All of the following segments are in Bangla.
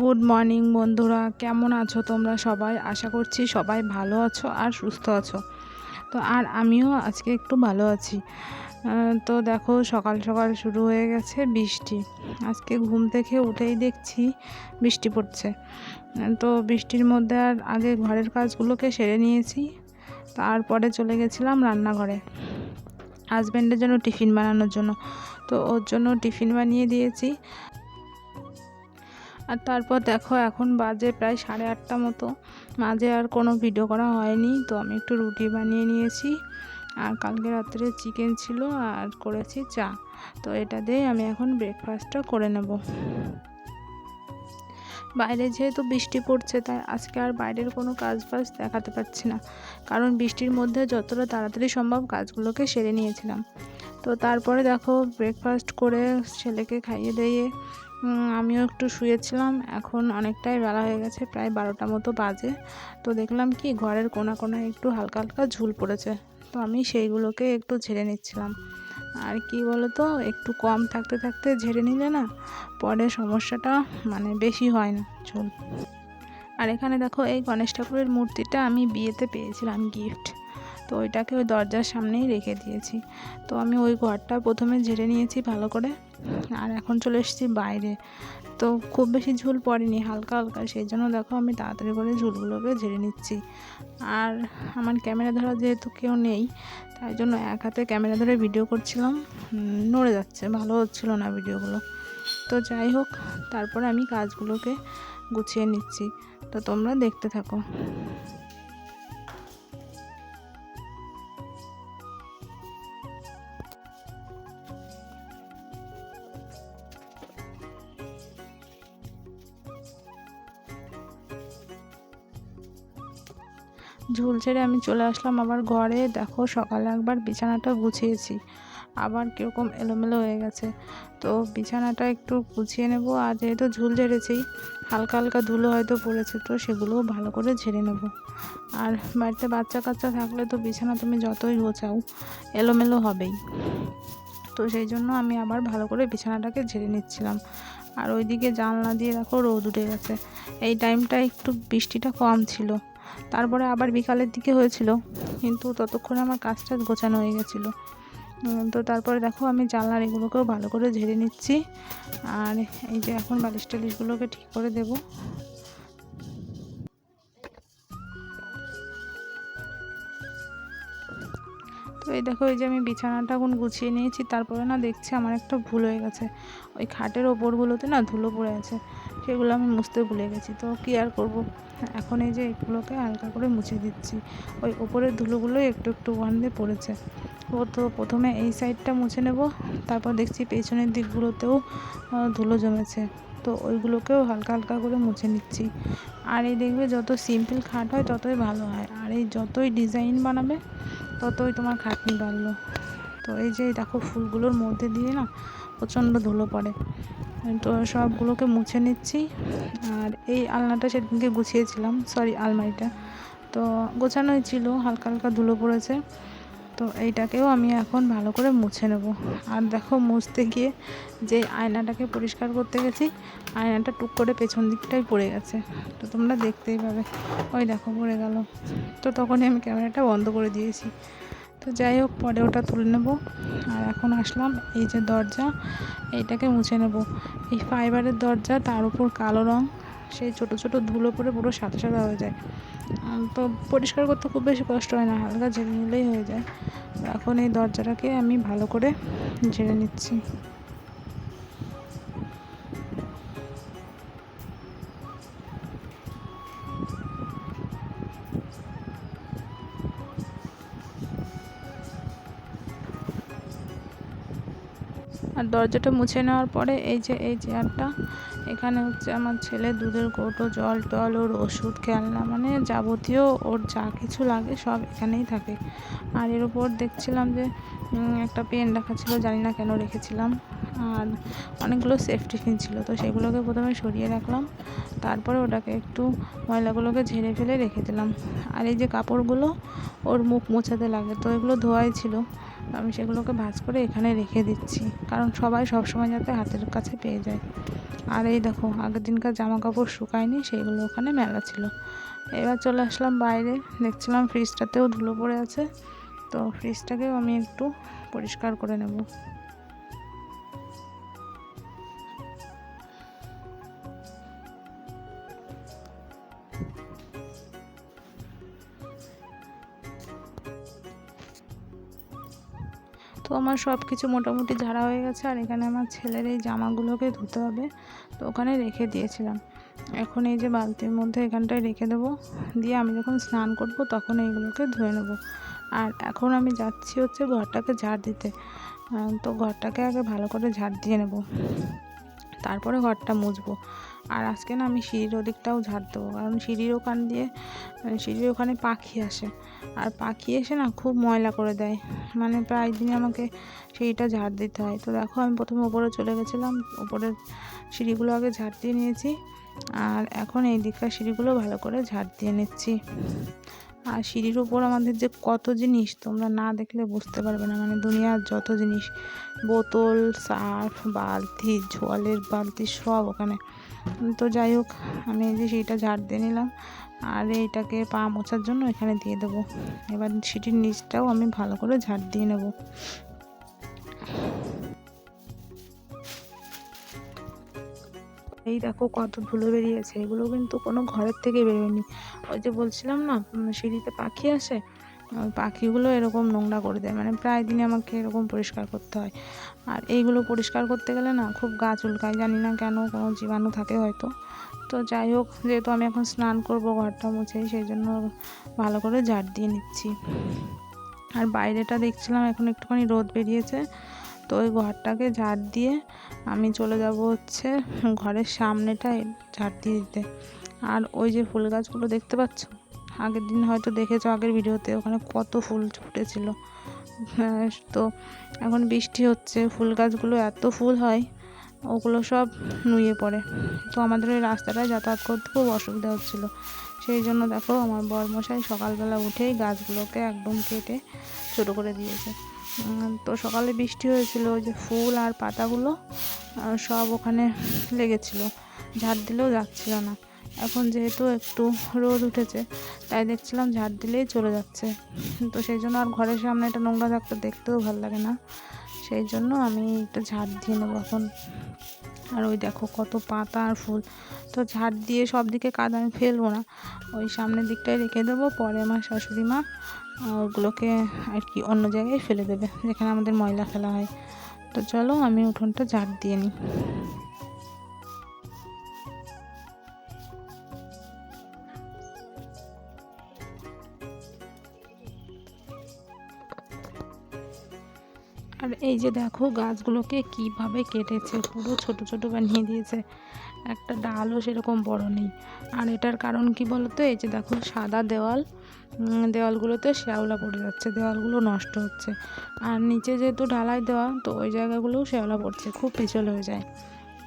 গুড মর্নিং বন্ধুরা। কেমন আছো তোমরা সবাই? আশা করছি সবাই ভালো আছো আর সুস্থ আছো। তো আর আমিও আজকে একটু ভালো আছি। তো দেখো, সকাল সকাল শুরু হয়ে গেছে বৃষ্টি। আজকে ঘুম থেকে উঠেই দেখছি বৃষ্টি পড়ছে। তো বৃষ্টির মধ্যে আর আগে ঘরের কাজগুলোকে সেরে নিয়েছি। তারপরে চলে গেছিলাম রান্নাঘরে। হাজব্যান্ডের জন্য টিফিন বানানোর জন্য। তো ওর জন্য টিফিন বানিয়ে দিয়েছি। আর তারপর দেখো এখন বাজে প্রায় সাড়ে আটটা মতো। মাঝে আর কোনো ভিডিও করা হয়নি, তো আমি একটু রুটি বানিয়ে নিয়েছি। আর কালকে রাত্রে চিকেন ছিল আর করেছি চা। তো এটা দিয়ে আমি এখন ব্রেকফাস্টটা করে নেব। বাইরে যেহেতু বৃষ্টি পড়ছে, তাই আজকে আর বাইরের কোনো কাজ বাজ দেখাতে পারছি না। কারণ বৃষ্টির মধ্যে যতটা তাড়াতাড়ি সম্ভব কাজগুলোকে সেরে নিয়েছিলাম। তো তারপরে দেখো ব্রেকফাস্ট করে ছেলেকে খাইয়ে দিয়ে আমিও একটু শুয়েছিলাম। এখন অনেকটাই বেলা হয়ে গেছে, প্রায় বারোটা মতো বাজে। তো দেখলাম কি, ঘরের কোনা কোনায় একটু হালকা হালকা ঝুল পড়েছে। তো আমি সেইগুলোকে একটু ঝেড়ে নিচ্ছিলাম। আর কি বলো তো একটু কম থাকতে থাকতে ঝেড়ে নিলে না, পরে সমস্যাটা মানে বেশি হয় না ঝুল। আর এখানে দেখো, এই গণেশ ঠাকুরের মূর্তিটা আমি বিয়েতে পেয়েছিলাম গিফট তো ওইটাকে ওই দরজার সামনেই রেখে দিয়েছি। তো আমি ওই ঘরটা প্রথমে ঝেড়ে নিয়েছি ভালো করে। আর এখন চলে এসেছি বাইরে। তো খুব বেশি ঝুল পড়েনি, হালকা হালকা। সেই জন্য দেখো আমি তাড়াতাড়ি করে ঝুলগুলোকে ঝেড়ে নিচ্ছি। আর আমার ক্যামেরা ধরা যেহেতু কেউ নেই, তাই জন্য এক হাতে ক্যামেরা ধরে ভিডিও করছিলাম। নড়ে যাচ্ছে, ভালো হচ্ছিল না ভিডিওগুলো। তো যাই হোক, তারপরে আমি কাজগুলোকে গুছিয়ে নিচ্ছি। তো তোমরা দেখতে থাকো। ঝুল ছেড়ে আমি চলে আসলাম আবার ঘরে। দেখো, সকালে একবার বিছানাটা গুছিয়েছি। আবার কীরকম এলোমেলো হয়ে গেছে। তো বিছানাটা একটু গুছিয়ে নেব আর যেহেতু ঝুল ঝেড়েছি, হালকা হালকা ধুলো হয়তো পড়েছে, তো সেগুলোও ভালো করে ঝেড়ে নেব। আর বাড়িতে বাচ্চা কাচ্চা থাকলে তো বিছানা তুমি যতই গোছাও, এলোমেলো হবেই। তো সেই জন্য আমি আবার ভালো করে বিছানাটাকে ঝেড়ে নিচ্ছিলাম। আর ওইদিকে জানলা দিয়ে দেখো রোদ উঠে গেছে। এই টাইমটা একটু বৃষ্টিটা কম ছিল। তারপরে আবার বিকালের দিকে হয়েছিল। কিন্তু ততক্ষণে আমার কাজটা গোছানো হয়ে গেছিল। তো তারপরে দেখো আমি জানলার এগুলোকেও ভালো করে ঝেড়ে নিচ্ছি। আর এই যে এখন বালিশ টালিশগুলোকে ঠিক করে দেব। তো এই দেখো, এই যে আমি বিছানাটা এখন গুছিয়ে নিয়েছি। তারপরে না দেখছি আমার একটা ভুল হয়ে গেছে। ওই খাটের ওপরগুলোতে না ধুলো পড়ে আছে। সেগুলো আমি মুছতে ভুলে গেছি। তো কী আর করব? এখন এই যে এগুলোকে হালকা করে মুছে দিচ্ছি। ওই ওপরের ধুলোগুলো একটু একটু ওয়ান দিয়ে পড়েছে। ও তো প্রথমে এই সাইডটা মুছে নেব, তারপর দেখছি পেছনের দিকগুলোতেও ধুলো জমেছে। তো ওইগুলোকেও হালকা হালকা করে মুছে নিচ্ছি। আর এই দেখবে যত সিম্পল খাট হয় ততই ভালো হয়। আর এই যতই ডিজাইন বানাবে, ততই তোমার খাটনি বাড়লো। তো এই যে দেখো ফুলগুলোর মধ্যে দিয়ে না প্রচণ্ড ধুলো পড়ে। তো সবগুলোকে মুছে নিচ্ছি। আর এই আলনাটা সেদিনকে গুছিয়েছিলাম সরি আলমারিটা। তো গোছানোই ছিল, হালকা হালকা ধুলো পড়েছে। তো এইটাকেও আমি এখন ভালো করে মুছে নেব। আর দেখো, মুছতে গিয়ে যে আয়নাটাকে পরিষ্কার করতে গেছি, আয়নাটা টুক করে পেছন দিকটাই পড়ে গেছে। তো তোমরা দেখতেই পাবে। ওই দেখো, পড়ে গেল। তো তখনই আমি ক্যামেরাটা বন্ধ করে দিয়েছি। তো যাই হোক, পরে ওটা তুলে নেব। আর এখন আসলাম, এই যে দরজা, এইটাকে মুছে নেব। এই ফাইবারের দরজা, তার উপর কালো রং, সেই ছোট ছোট ধুলো পরে পুরো সাদা সাদা হয়ে যায়। তো পরিষ্কার করতে খুব বেশি কষ্ট হয় না, হালকা ঝেড়ে নিলেই হয়ে যায়। এখন এই দরজাটাকে আমি ভালো করে ঝেড়ে নিচ্ছি। আর দরজাটা মুছে নেওয়ার পরে এই যে এই চেয়ারটা, এখানে হচ্ছে আমার ছেলে দুধের কৌটো, জল টল, ওর ওষুধ, খেলনা মানে যাবতীয় ওর যা কিছু লাগে সব এখানেই থাকে। আর এর উপর দেখছিলাম যে একটা পেন রাখা ছিল, জানি না কেন রেখেছিলাম। আর অনেকগুলো সেফটি পিন ছিল, তো সেগুলোকে প্রথমে সরিয়ে রাখলাম। তারপরে ওটাকে একটু ময়লাগুলোকে ঝেড়ে ফেলে রেখে দিলাম। আর এই যে কাপড়গুলো, ওর মুখ মোছাতে লাগে, তো এগুলো ধোয়াই ছিল। আমি সেগুলোকে ভাজ করে এখানে রেখে দিচ্ছি। কারণ সবাই সবসময় যাতে হাতের কাছে পেয়ে যায়। আর এই দেখো, আগের দিনকার জামা কাপড় শুকায়নি সেইগুলো ওখানে মেলা ছিল। এবার চলে আসলাম বাইরে। দেখছিলাম ফ্রিজটাতেও ধুলো পড়ে আছে। তো ফ্রিজটাকেও আমি একটু পরিষ্কার করে নেব। তো আমার সব কিছু মোটামুটি ঝাড়া হয়ে গেছে আর এখানে আমার ছেলের এই জামাগুলোকে ধুতে হবে। তো ওখানে রেখে দিয়েছিলাম। এখন এই যে বালতির মধ্যে এখানটায় রেখে দেবো। দিয়ে আমি যখন স্নান করব তখন এইগুলোকে ধুয়ে নেব। আর এখন আমি যাচ্ছি হচ্ছে ঘরটাকে ঝাড় দিতে। তো ঘরটাকে আগে ভালো করে ঝাড় দিয়ে নেব। তারপরে ঘরটা মুছবো। আর আজকে না আমি সিঁড়ির ওদিকটাও ঝাড় দেবো কারণ সিঁড়ির ওখান দিয়ে আহ, সিঁড়ির ওখানে পাখি আসে। আর পাখি এসে না খুব ময়লা করে দেয়। মানে প্রায় দিনই আমাকে সিঁড়িটা ঝাড় দিতে হয়। তো দেখো আমি প্রথমে ওপরে চলে গেছিলাম ওপরের সিঁড়িগুলো আগে ঝাড় দিয়ে নিয়েছি। আর এখন এই দিককার সিঁড়িগুলো ভালো করে ঝাড় দিয়ে নিচ্ছি। আর সিঁড়ির উপর আমাদের যে কত জিনিস তোমরা না দেখলে বুঝতে পারবে না। মানে দুনিয়ার যত জিনিস বোতল সার্ফ বালতি জলের বালতি সব ওখানে। তো যাই হোক, আমি যে সেইটা ঝাড় দিয়ে নিলাম। আর এইটাকে পা মোছার জন্য এখানে দিয়ে দেবো। এবার সিঁড়ির নিচটাও আমি ভালো করে ঝাড় দিয়ে নেব। এই দেখো কত ধুলো বেরিয়েছে। এগুলো কিন্তু কোনো ঘরের থেকে বেরোয়নি। ওই যে বলছিলাম না সিঁড়িতে পাখি আসে ওই পাখিগুলো এরকম নোংরা করে দেয়। মানে প্রায় দিনই আমাকে এরকম পরিষ্কার করতে হয়। আর এইগুলো পরিষ্কার করতে গেলে না খুব গা চুলকায়। জানি না কেন কোনো জীবাণু থাকে হয়তো। তো যাই হোক, যেহেতু আমি এখন স্নান করব, ঘরটা মুছে সেই জন্য ভালো করে ঝাড় দিয়ে নিচ্ছি। আর বাইরেটা দেখছিলাম, এখন একটুখানি রোদ বেরিয়েছে। তো ওই ঘরটাকে ঝাড় দিয়ে আমি চলে যাব হচ্ছে ঘরের সামনেটায় ঝাড় দিয়ে দিতে। আর ওই যে ফুল গাছগুলো দেখতে পাচ্ছ? আগের দিন হয়তো দেখেছ আগের ভিডিওতে ওখানে কত ফুল ফুটেছিল। হ্যাঁ, তো এখন বৃষ্টি হচ্ছে ফুল গাছগুলো এত ফুল হয় ওগুলো সব নুয়ে পড়ে। তো আমাদের ওই রাস্তাটায় যাতায়াত করতে খুব অসুবিধা হচ্ছিল। সেই জন্য দেখো আমার বরমশাই সকালবেলা উঠেই গাছগুলোকে একদম কেটে ছোটো করে দিয়েছে। তো সকালে বৃষ্টি হয়েছিল ওই যে ফুল আর পাতাগুলো সব ওখানে লেগেছিলো। ঝাড় দিলেও যাচ্ছিল না। এখন যেহেতু একটু রোদ উঠেছে, তাই দেখছিলাম ঝাড় দিলেই চলে যাচ্ছে। তো সেই জন্য আর ঘরের সামনে এটা নোংরা থাকতে দেখতেও ভালো লাগে না। সেই জন্য আমি এটা ঝাড় দিয়ে নেব এখন। আর ওই দেখো কত পাতা আর ফুল। তো ঝাড় দিয়ে সব দিকে কাদা আমি ফেলব না। ওই সামনের দিকটায় রেখে দেবো, পরে আমার শাশুড়ি মা ওগুলোকে আর কি অন্য জায়গায় ফেলে দেবে, যেখানে আমাদের ময়লা ফেলা হয়। তো চলো আমি উঠোনটা ঝাড় দিয়ে নিই। আর এই যে দেখো গাছগুলোকে কীভাবে কেটেছে, পুরো ছোট ছোট বানিয়ে দিয়েছে। একটা ডালও সেরকম বড় নেই। আর এটার কারণ কি বলতো? এই যে দেখো সাদা দেওয়াল দেওয়ালগুলোতে শ্যাওলা পড়ে যাচ্ছে, দেওয়ালগুলো নষ্ট হচ্ছে। আর নিচে যেহেতু ঢালাই দেওয়া, তো ওই জায়গাগুলোও শ্যাওলা পড়ছে, খুব পিছল হয়ে যায়।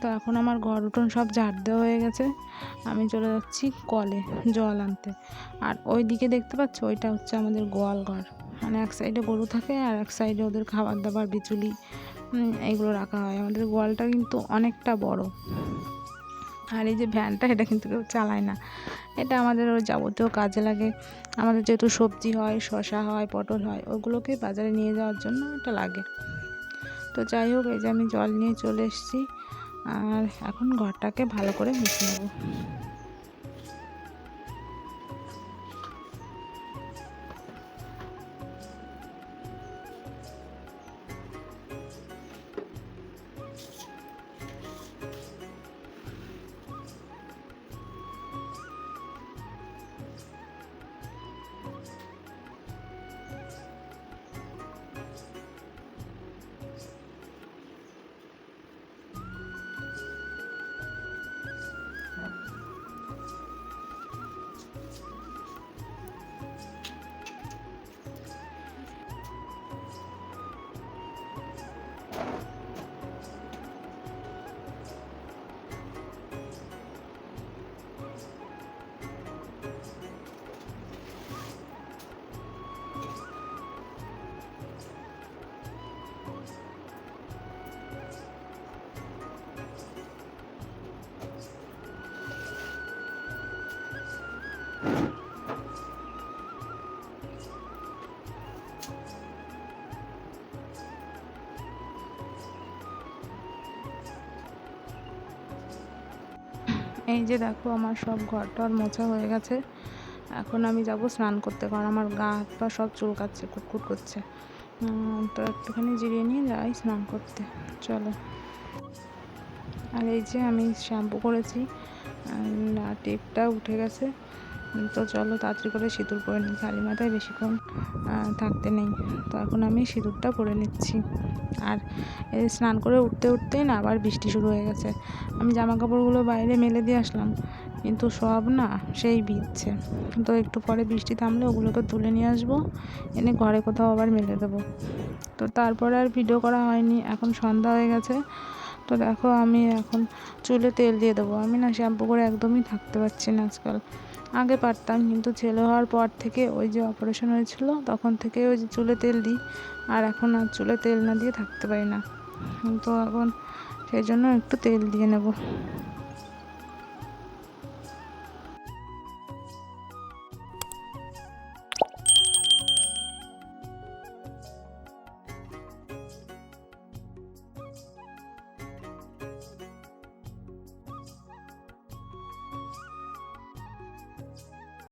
তো এখন আমার ঘর উঠোন সব ঝাড় দেওয়া হয়ে গেছে। আমি চলে যাচ্ছি কলে জল আনতে। আর ওই দিকে দেখতে পাচ্ছ? ওইটা হচ্ছে আমাদের গোয়াল ঘর। মানে এক সাইডে গরু থাকে আর এক সাইডে ওদের খাবার দাবার বিচুলি উম, এইগুলো রাখা হয়। আমাদের গোয়ালটা কিন্তু অনেকটা বড়। আর এই যে ভ্যানটা এটা কিন্তু কেউ চালায় না। এটা আমাদের ওই যাবতীয় কাজে লাগে। আমাদের যেহেতু সবজি হয় শশা হয় পটল হয় ওগুলোকে বাজারে নিয়ে যাওয়ার জন্য এটা লাগে। তো যাই হোক এই যে আমি জল নিয়ে চলে এসেছি। আর এখন ঘরটাকে ভালো করে মুছে নেব। এই যে দেখো, আমার সব ঘর টর মোছা হয়ে গেছে। এখন আমি যাব স্নান করতে, কারণ আমার গা হাত পা সব চুলকাচ্ছে, কুটকুট করছে। তো একটুখানি জিরিয়ে নিয়ে যাই স্নান করতে। চলো। আর এই যে আমি শ্যাম্পু করেছি, আর টেপটা উঠে গেছে। তো চলো তাড়াতাড়ি করে সিঁদুর পরে নিই। খালি মাথায় বেশিক্ষণ থাকতে নেই। তো এখন আমি সিঁদুরটা পরে নিচ্ছি। আর স্নান করে উঠতে উঠতেই না আবার বৃষ্টি শুরু হয়ে গেছে। আমি জামা কাপড়গুলো বাইরে মেলে দিয়ে আসলাম, কিন্তু সব না সেই ভিজছে। তো একটু পরে বৃষ্টি থামলে ওগুলোকে তুলে নিয়ে আসব, এনে ঘরে কোথাও আবার মেলে দেবো। তো তারপরে আর ভিডিও করা হয়নি। এখন সন্ধ্যা হয়ে গেছে। তো দেখো আমি এখন চুলে তেল দিয়ে দেবো। আমি না শ্যাম্পু করে একদমই থাকতে পারছি না আজকাল। আগে পারতাম, কিন্তু ছেলে হওয়ার পর থেকে ওই যে অপারেশন হয়েছিল, তখন থেকে ওই যে চুলে তেল দিই, আর এখন আর চুলে তেল না দিয়ে থাকতে পারি না। তো এখন সেই জন্য একটু তেল দিয়ে নেব।